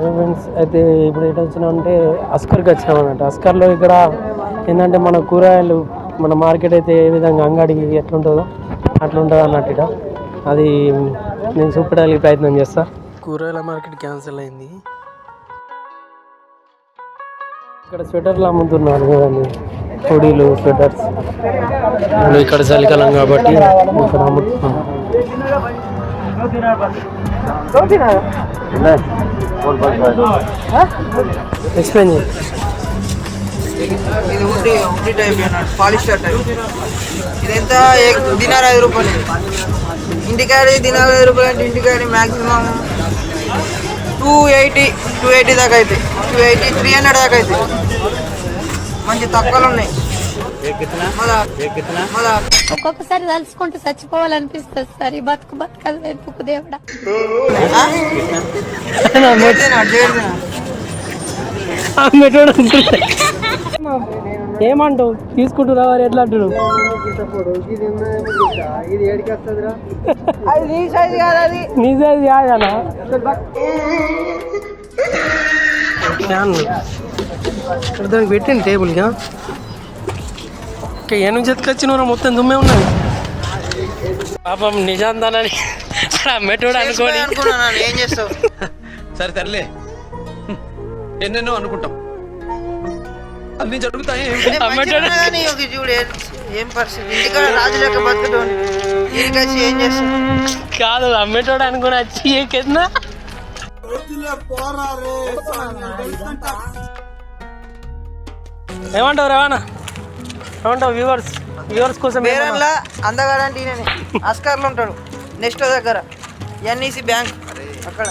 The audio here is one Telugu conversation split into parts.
ఫ్రెండ్స్ అయితే ఇప్పుడు ఎటు వచ్చినా అంటే అస్కర్కి వచ్చినాం అన్నట్టు అస్కర్లో ఇక్కడ ఏంటంటే మన కూరగాయలు మన మార్కెట్ అయితే ఏ విధంగా అంగడికి ఎట్లుంటుందో అట్లా ఉంటుంది అన్నట్టు ఇక్కడ అది నేను చూపడానికి ప్రయత్నం చేస్తా. కూరగాయల మార్కెట్ క్యాన్సిల్ అయింది. ఇక్కడ స్వెటర్లు అమ్ముతున్నారు కదండి పొడీలు స్వెటర్స్. ఇక్కడ చలికాలం కాబట్టి ఇక్కడ అమ్ముతున్నాం ఎక్స్ప్లెయిన్ ఇది ఉడ్డి ఉడ్డి టైప్ అన్నాడు పాలిస్టర్ టైప్ ఇది ఎంత ఏ- ఐదు రూపాయలు ఇంటికాడి దినార్ ఐదు రూపాయలు అంటే ఇంటికాడి maximum two eighty two eighty దాకా అవుతాయి టూ ఎయిటీ త్రీ హండ్రెడ్ దాకా అవుతాయి మంచి తక్కువలు ఉన్నాయి ఒక్కొక్కసారి తలుచుకుంటూ చచ్చిపోవాలనిపిస్తుంది సార్. ఈ బతుకు బతకదు వెతుకు దేవుడా? ఏమంటావు? తీసుకుంటున్నా వారు ఎట్లా అది నీ సైజ్ కాదనా దానికి పెట్టండి టేబుల్గా? ఇంకా ఏ నుంచి ఎత్తుకొచ్చినవరా మొత్తం దుమ్మే ఉన్నది. పాపం నిజాందానని మెట్రోడు అనుకోని. ఏం చేస్తావు? సరే సర్లే. ఎన్నెన్నో అనుకుంటాం. అన్ని జరుగుతాయి. ఏం- ఏం పరిస్థితి? ఇంటికాడ రాజు లెక్క ఏం కాదు అమ్మేటోడు అనుకుని వచ్చి ఎక్కిందా ఏమంటావు రేవనా ఏమంటావు వ్యూవర్స్ వ్యూవర్స్ కోసం ఏమన్నా? బేరన్లా అందగాడంటే ఈయననే అస్కర్లో ఉంటాడు నెక్స్ట్ దగ్గర ఎన్ఈసి బ్యాంక్. అక్కడ.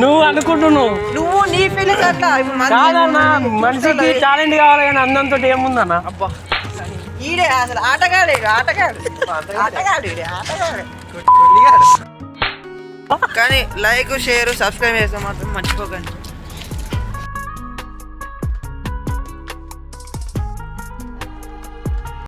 నువ్వు అనుకుంటున్నావు. నువ్వు నీ ఫీలింగ్ అట్లా. కాదన్నా మనిషికి టాలెంట్ కావాలి కానీ అందంతో ఏముందన్నా? అబ్బా. ఈడే అసలు ఆటగాడే ఆటగాడు. ఆటగాడు ఈడే, ఆటగాడు. కానీ లైక్ షేర్ సబ్స్క్రైబ్ చేస్తే మాత్రం మర్చిపోకండి.